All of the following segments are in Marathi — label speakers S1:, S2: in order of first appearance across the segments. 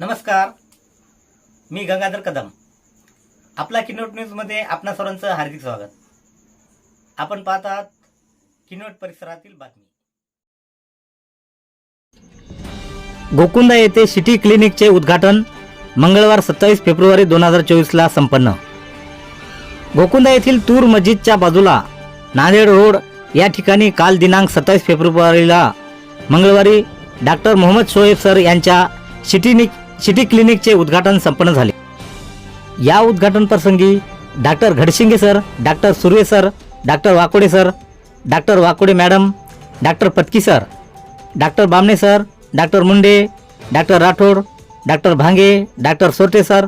S1: नमस्कार. मी गंगाधर कदम. आपला किनोट न्यूजमध्ये आपणा सर्वांचं हार्दिक स्वागत. आपण पाहत आहात किनोट परिसरातील बातमी. गोकुंदा येथे सिटी क्लिनिकचे उद्घाटन मंगळवार सत्तावीस फेब्रुवारी दोन हजार चोवीसला संपन्न. गोकुंदा येथील तूर मस्जिदच्या बाजूला नांदेड रोड या ठिकाणी काल दिनांक सत्तावीस फेब्रुवारीला मंगळवारी डॉक्टर मोहम्मद शोएब सर यांच्या सिटीनिक सिटी क्लिनिकचे उद्घाटन संपन्न झाले. या उद्घाटन प्रसंगी doctor Ghadshinge sir doctor Surve sir doctor Wakode sir doctor Wakode madam doctor Patki sir doctor Bamne sir doctor Munde doctor Rathod doctor Bhange doctor Sote sir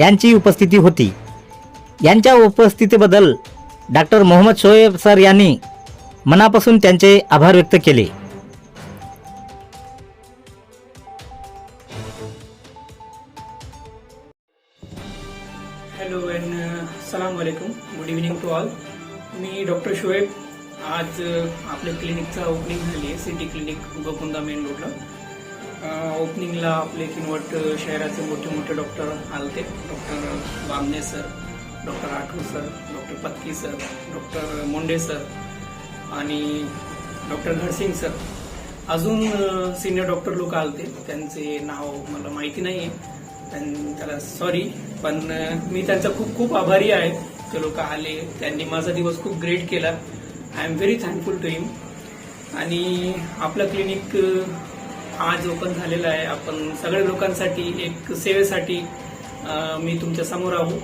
S1: यांची उपस्थिती होती. यांच्या उपस्थितीबद्दल डॉक्टर मोहम्मद शोएब सर यांनी मनापासून त्यांचे आभार व्यक्त केले.
S2: हॅलो अँड सलाम वालेकुम गुड इव्हिनिंग टू ऑल मी डॉक्टर शोएब आज uh, आपल्या क्लिनिकचा ओपनिंग झाली आहे सिटी क्लिनिक गोकुंदा मेन रोडला ओपनिंगला आपले किनवट uh, शहराचे मोठे मोठे डॉक्टर आलते. Doctor Bamne sir doctor Athav sir doctor Patki sir doctor Munde sir आणि डॉक्टर नरसिंग सर अजून uh, सिनियर डॉक्टर लोक आलते. त्यांचे नाव मला माहिती नाही आहे त्याला सॉरी पण मी त्यांचा खूप खूप आभारी आहे. ते लोक आले त्यांनी माझा दिवस खूप ग्रेट केला. I am very thankful to him आणि आपलं क्लिनिक आज ओपन झालेलं आहे. आपण सगळ्या लोकांसाठी एक सेवेसाठी मी तुमच्यासमोर आहो.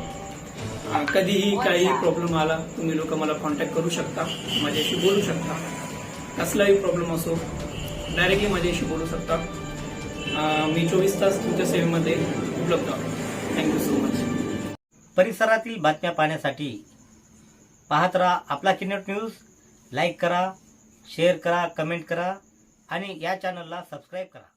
S2: कधीही काही प्रॉब्लेम आला तुम्ही लोक मला कॉन्टॅक्ट करू शकता. माझ्याशी बोलू शकता. कसलाही प्रॉब्लेम असो डायरेक्टली माझ्याशी बोलू शकता. मी चोवीस तास तुमच्या सेवेमध्ये उपलब्ध आहोत थँक्यू सो मच
S1: परिसरातील बातम्या पाहण्यासाठी पाहत राहा आपला किनट न्यूज लाईक करा शेअर करा कमेंट करा आणि या चॅनलला सबस्क्राईब करा.